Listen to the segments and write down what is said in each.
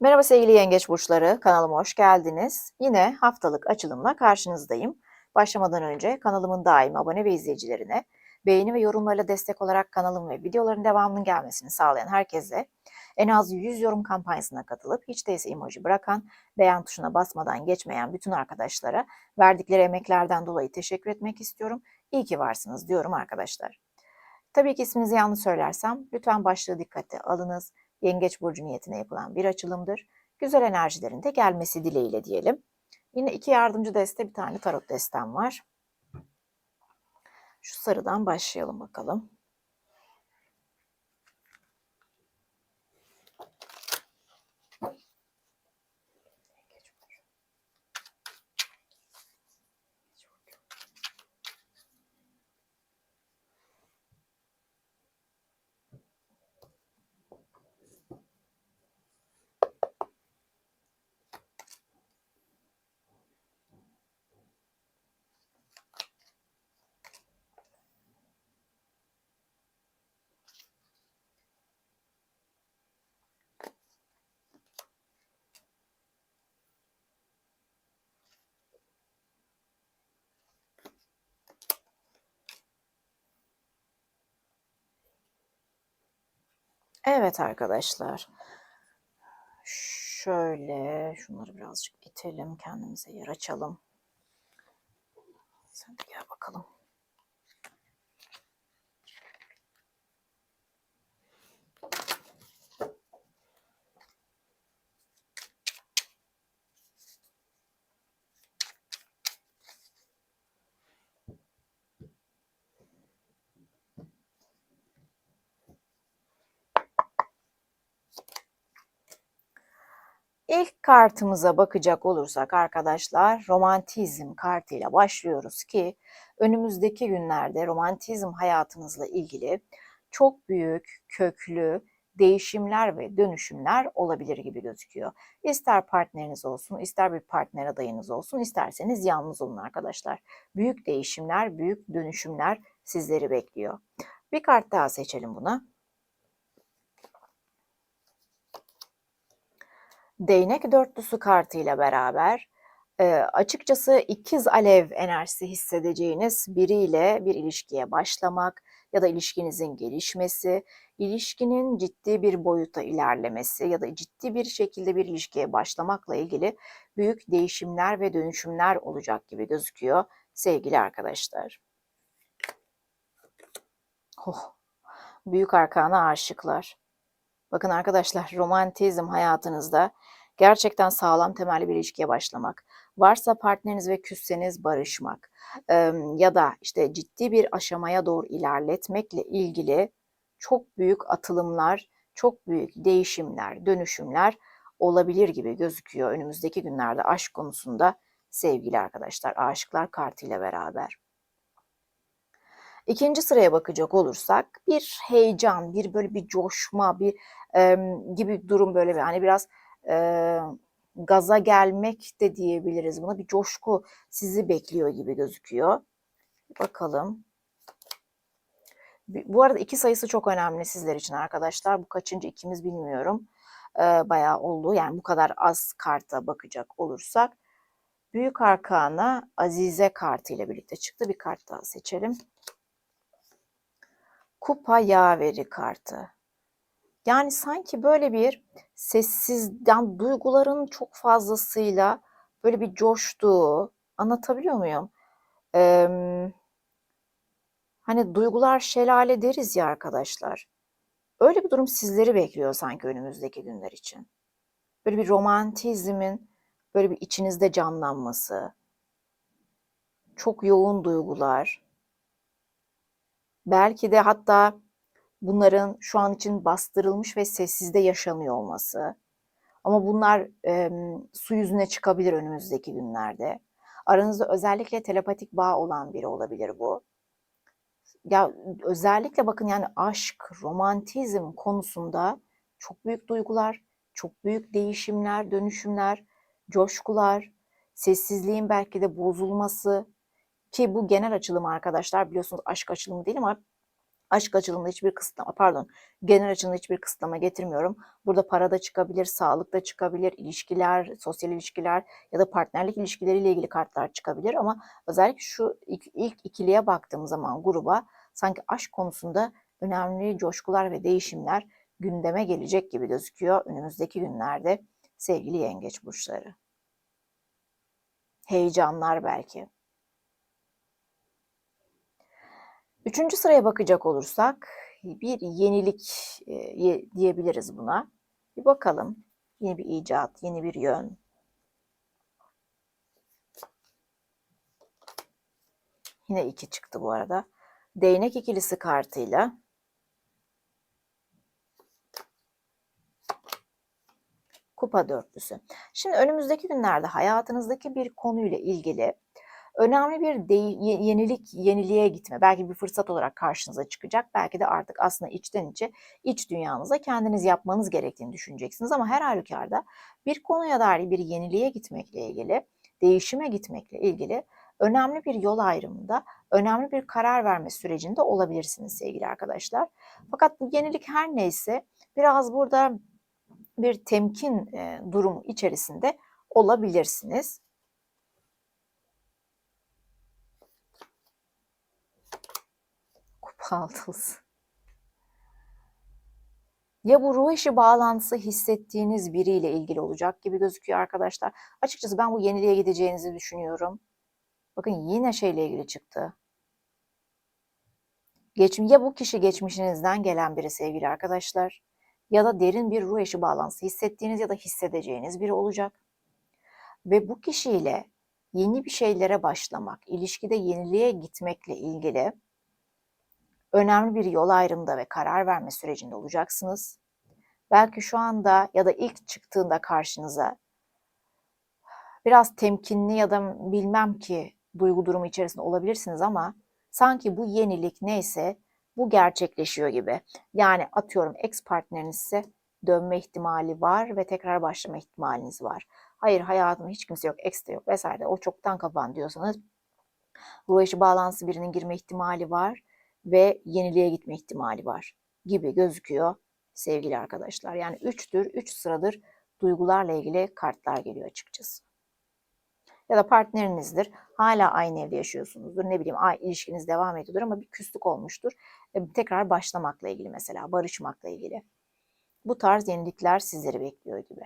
Merhaba sevgili yengeç burçları, kanalıma hoş geldiniz. Yine haftalık açılımla karşınızdayım. Başlamadan önce kanalımın daimi abone ve izleyicilerine beğeni ve yorumlarla destek olarak kanalım ve videoların devamının gelmesini sağlayan herkese en az 100 yorum kampanyasına katılıp hiç değilse emoji bırakan, beğen tuşuna basmadan geçmeyen bütün arkadaşlara verdikleri emeklerden dolayı teşekkür etmek istiyorum. İyi ki varsınız diyorum arkadaşlar. Tabii ki isminizi yanlış söylersem lütfen başlığı dikkate alınız. Yengeç burcu niyetine yapılan bir açılımdır. Güzel enerjilerin de gelmesi dileğiyle diyelim. Yine iki yardımcı deste bir tane tarot destem var. Şu sarıdan başlayalım bakalım. Evet arkadaşlar. Şöyle şunları birazcık itelim. Kendimize yer açalım. Sen de gel bakalım. İlk kartımıza bakacak olursak arkadaşlar romantizm kartıyla başlıyoruz ki önümüzdeki günlerde romantizm hayatınızla ilgili çok büyük, köklü değişimler ve dönüşümler olabilir gibi gözüküyor. İster partneriniz olsun, ister bir partner adayınız olsun, isterseniz yalnız olun arkadaşlar. Büyük değişimler, büyük dönüşümler sizleri bekliyor. Bir kart daha seçelim buna. Değnek dörtlüsü kartıyla beraber e, açıkçası ikiz alev enerjisi hissedeceğiniz biriyle bir ilişkiye başlamak ya da ilişkinizin gelişmesi, ilişkinin ciddi bir boyuta ilerlemesi ya da ciddi bir şekilde bir ilişkiye başlamakla ilgili büyük değişimler ve dönüşümler olacak gibi gözüküyor sevgili arkadaşlar. Oh, büyük arkana aşıklar. Bakın arkadaşlar romantizm hayatınızda gerçekten sağlam temelli bir ilişkiye başlamak. Varsa partneriniz ve küsseniz barışmak ya da işte ciddi bir aşamaya doğru ilerletmekle ilgili çok büyük atılımlar, çok büyük değişimler, dönüşümler olabilir gibi gözüküyor önümüzdeki günlerde aşk konusunda sevgili arkadaşlar. Aşıklar kartıyla beraber. İkinci sıraya bakacak olursak bir heyecan, bir böyle bir coşma, bir e, gibi durum böyle bir hani biraz e, gaza gelmek de diyebiliriz buna. Bir coşku sizi bekliyor gibi gözüküyor. Bakalım. Bu arada iki sayısı çok önemli sizler için arkadaşlar. Bu kaçıncı ikimiz bilmiyorum. Ee, bayağı oldu. Yani bu kadar az karta bakacak olursak. Büyük arkana Azize kartı ile birlikte çıktı. Bir kart daha seçelim. Kupa yaveri kartı. Yani sanki böyle bir sessizden duyguların çok fazlasıyla böyle bir coştuğu, anlatabiliyor muyum? Ee, hani duygular şelale deriz ya arkadaşlar. Öyle bir durum sizleri bekliyor sanki önümüzdeki günler için. Böyle bir romantizmin böyle bir içinizde canlanması, çok yoğun duygular, belki de hatta bunların şu an için bastırılmış ve sessizde yaşanıyor olması. Ama bunlar e, su yüzüne çıkabilir önümüzdeki günlerde. Aranızda özellikle telepatik bağ olan biri olabilir bu. Ya özellikle bakın yani aşk, romantizm konusunda çok büyük duygular, çok büyük değişimler, dönüşümler, coşkular, sessizliğin belki de bozulması ki bu genel açılım arkadaşlar biliyorsunuz aşk açılımı değil ama Aşk açılımında hiçbir kısıtlama, pardon, genel açılımda hiçbir kısıtlama getirmiyorum. Burada para da çıkabilir, sağlık da çıkabilir, ilişkiler, sosyal ilişkiler ya da partnerlik ilişkileriyle ilgili kartlar çıkabilir ama özellikle şu ilk, ilk ikiliye baktığım zaman gruba sanki aşk konusunda önemli coşkular ve değişimler gündeme gelecek gibi gözüküyor önümüzdeki günlerde sevgili yengeç burçları. Heyecanlar belki. Üçüncü sıraya bakacak olursak bir yenilik e, diyebiliriz buna. Bir bakalım. Yeni bir icat, yeni bir yön. Yine iki çıktı bu arada. Değnek ikilisi kartıyla Kupa dörtlüsü. Şimdi önümüzdeki günlerde hayatınızdaki bir konuyla ilgili önemli bir de, yenilik, yeniliğe gitme. Belki bir fırsat olarak karşınıza çıkacak. Belki de artık aslında içten içe iç dünyanıza kendiniz yapmanız gerektiğini düşüneceksiniz. Ama her halükarda bir konuya dair bir yeniliğe gitmekle ilgili, değişime gitmekle ilgili önemli bir yol ayrımında, önemli bir karar verme sürecinde olabilirsiniz sevgili arkadaşlar. Fakat bu yenilik her neyse biraz burada bir temkin e, durumu içerisinde olabilirsiniz. Altılısı. Ya bu ruh eşi bağlantısı hissettiğiniz biriyle ilgili olacak gibi gözüküyor arkadaşlar. Açıkçası ben bu yeniliğe gideceğinizi düşünüyorum. Bakın yine şeyle ilgili çıktı. Geçim, ya bu kişi geçmişinizden gelen biri sevgili arkadaşlar ya da derin bir ruh eşi bağlantısı hissettiğiniz ya da hissedeceğiniz biri olacak. Ve bu kişiyle yeni bir şeylere başlamak, ilişkide yeniliğe gitmekle ilgili önemli bir yol ayrımında ve karar verme sürecinde olacaksınız. Belki şu anda ya da ilk çıktığında karşınıza biraz temkinli ya da bilmem ki duygu durumu içerisinde olabilirsiniz ama sanki bu yenilik neyse bu gerçekleşiyor gibi. Yani atıyorum ex partneriniz ise dönme ihtimali var ve tekrar başlama ihtimaliniz var. Hayır hayatımda hiç kimse yok, ex de yok vesaire o çoktan kapan diyorsanız ruh eşi bağlantısı birinin girme ihtimali var ve yeniliğe gitme ihtimali var gibi gözüküyor sevgili arkadaşlar. Yani üçtür, üç sıradır duygularla ilgili kartlar geliyor açıkçası ya da partnerinizdir. Hala aynı evde yaşıyorsunuzdur. Ne bileyim ilişkiniz devam ediyordur ama bir küslük olmuştur. E, tekrar başlamakla ilgili mesela, barışmakla ilgili. Bu tarz yenilikler sizleri bekliyor gibi.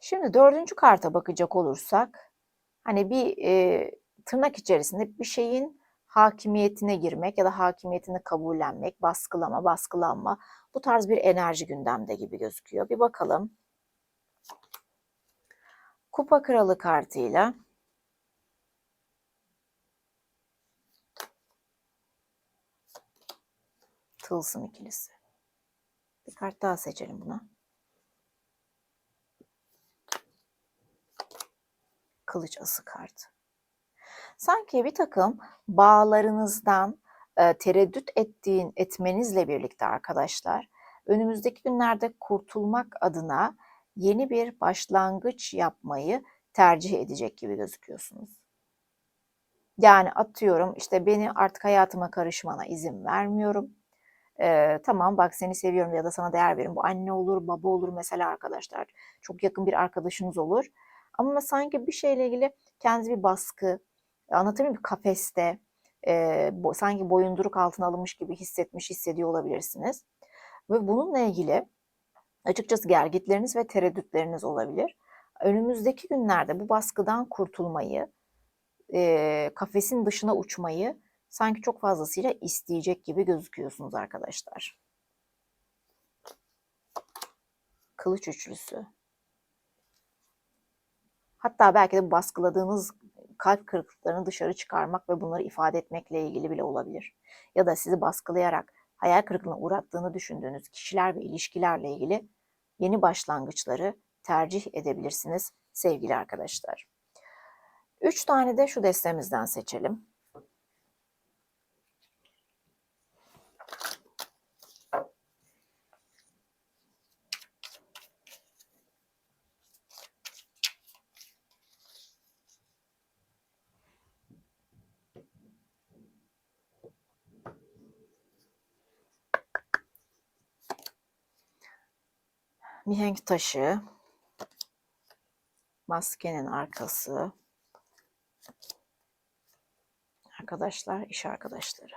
Şimdi dördüncü karta bakacak olursak, hani bir e, tırnak içerisinde bir şeyin hakimiyetine girmek ya da hakimiyetini kabullenmek, baskılama, baskılanma bu tarz bir enerji gündemde gibi gözüküyor. Bir bakalım. Kupa Kralı kartıyla Tılsım ikilisi. Bir kart daha seçelim buna. Kılıç ası kartı. Sanki bir takım bağlarınızdan e, tereddüt ettiğin etmenizle birlikte arkadaşlar önümüzdeki günlerde kurtulmak adına yeni bir başlangıç yapmayı tercih edecek gibi gözüküyorsunuz. Yani atıyorum işte beni artık hayatıma karışmana izin vermiyorum. Ee, tamam bak seni seviyorum ya da sana değer veririm. Bu anne olur, baba olur mesela arkadaşlar. Çok yakın bir arkadaşınız olur. Ama sanki bir şeyle ilgili kendinizi bir baskı, anlatayım bir kafeste, e, bo, sanki boyunduruk altına alınmış gibi hissetmiş, hissediyor olabilirsiniz. Ve bununla ilgili Açıkçası gergitleriniz ve tereddütleriniz olabilir. Önümüzdeki günlerde bu baskıdan kurtulmayı, e, kafesin dışına uçmayı sanki çok fazlasıyla isteyecek gibi gözüküyorsunuz arkadaşlar. Kılıç üçlüsü. Hatta belki de baskıladığınız kalp kırıklıklarını dışarı çıkarmak ve bunları ifade etmekle ilgili bile olabilir. Ya da sizi baskılayarak hayal kırıklığına uğrattığını düşündüğünüz kişiler ve ilişkilerle ilgili yeni başlangıçları tercih edebilirsiniz sevgili arkadaşlar. Üç tane de şu destemizden seçelim. Mihenk taşı, maskenin arkası, arkadaşlar, iş arkadaşları.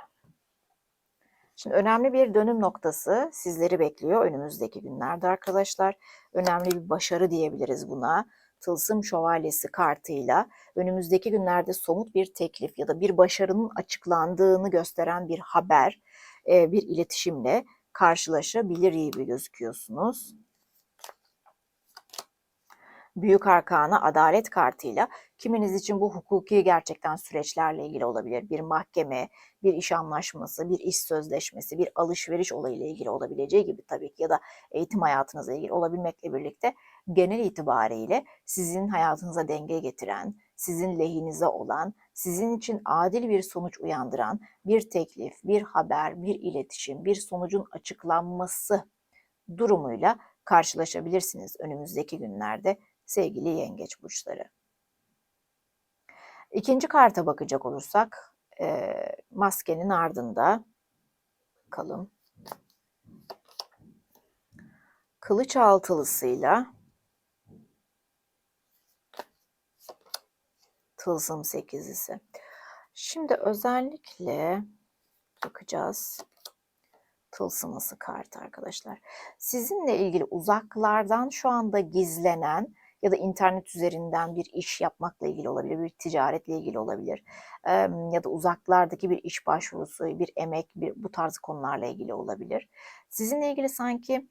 Şimdi önemli bir dönüm noktası sizleri bekliyor önümüzdeki günlerde arkadaşlar. Önemli bir başarı diyebiliriz buna. Tılsım Şövalyesi kartıyla önümüzdeki günlerde somut bir teklif ya da bir başarının açıklandığını gösteren bir haber, bir iletişimle karşılaşabilir gibi gözüküyorsunuz. Büyük Arkana Adalet kartıyla kiminiz için bu hukuki gerçekten süreçlerle ilgili olabilir. Bir mahkeme, bir iş anlaşması, bir iş sözleşmesi, bir alışveriş olayıyla ilgili olabileceği gibi tabii ki ya da eğitim hayatınızla ilgili olabilmekle birlikte genel itibariyle sizin hayatınıza denge getiren, sizin lehinize olan, sizin için adil bir sonuç uyandıran bir teklif, bir haber, bir iletişim, bir sonucun açıklanması durumuyla karşılaşabilirsiniz önümüzdeki günlerde sevgili yengeç burçları. İkinci karta bakacak olursak e, maskenin ardında bakalım. Kılıç altılısıyla tılsım sekizlisi. Şimdi özellikle bakacağız. Tılsıması kart arkadaşlar. Sizinle ilgili uzaklardan şu anda gizlenen ya da internet üzerinden bir iş yapmakla ilgili olabilir, bir ticaretle ilgili olabilir ya da uzaklardaki bir iş başvurusu, bir emek, bir bu tarz konularla ilgili olabilir. Sizinle ilgili sanki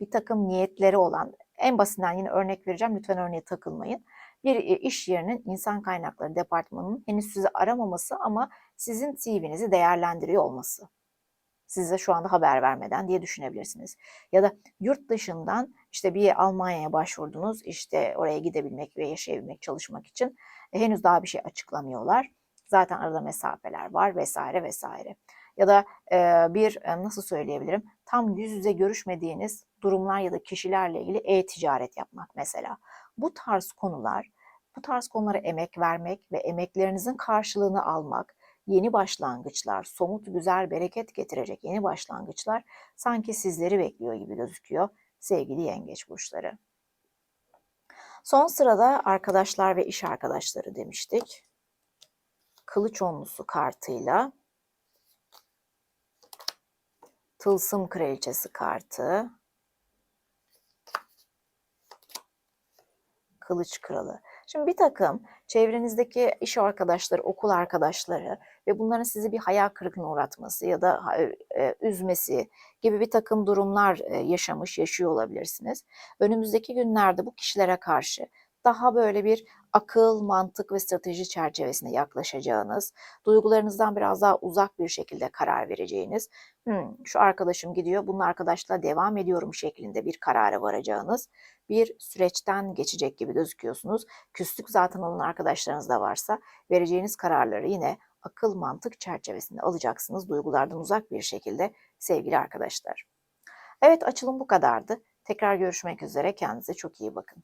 bir takım niyetleri olan, en basitinden yine örnek vereceğim, lütfen örneğe takılmayın. Bir iş yerinin insan kaynakları departmanının henüz sizi aramaması ama sizin CV'nizi değerlendiriyor olması size şu anda haber vermeden diye düşünebilirsiniz. Ya da yurt dışından işte bir Almanya'ya başvurdunuz işte oraya gidebilmek ve yaşayabilmek, çalışmak için e, henüz daha bir şey açıklamıyorlar. Zaten arada mesafeler var vesaire vesaire. Ya da e, bir e, nasıl söyleyebilirim tam yüz yüze görüşmediğiniz durumlar ya da kişilerle ilgili e-ticaret yapmak mesela. Bu tarz konular, bu tarz konulara emek vermek ve emeklerinizin karşılığını almak, yeni başlangıçlar, somut güzel bereket getirecek yeni başlangıçlar sanki sizleri bekliyor gibi gözüküyor sevgili yengeç burçları. Son sırada arkadaşlar ve iş arkadaşları demiştik. Kılıç onlusu kartıyla Tılsım kraliçesi kartı, Kılıç kralı. Şimdi bir takım çevrenizdeki iş arkadaşları, okul arkadaşları ve bunların sizi bir hayal kırıklığına uğratması ya da e, üzmesi gibi bir takım durumlar e, yaşamış, yaşıyor olabilirsiniz. Önümüzdeki günlerde bu kişilere karşı daha böyle bir akıl, mantık ve strateji çerçevesinde yaklaşacağınız, duygularınızdan biraz daha uzak bir şekilde karar vereceğiniz, hmm, şu arkadaşım gidiyor, bunun arkadaşla devam ediyorum şeklinde bir karara varacağınız bir süreçten geçecek gibi gözüküyorsunuz. Küslük zaten olan arkadaşlarınız da varsa vereceğiniz kararları yine akıl mantık çerçevesinde alacaksınız duygulardan uzak bir şekilde sevgili arkadaşlar. Evet açılım bu kadardı. Tekrar görüşmek üzere. Kendinize çok iyi bakın.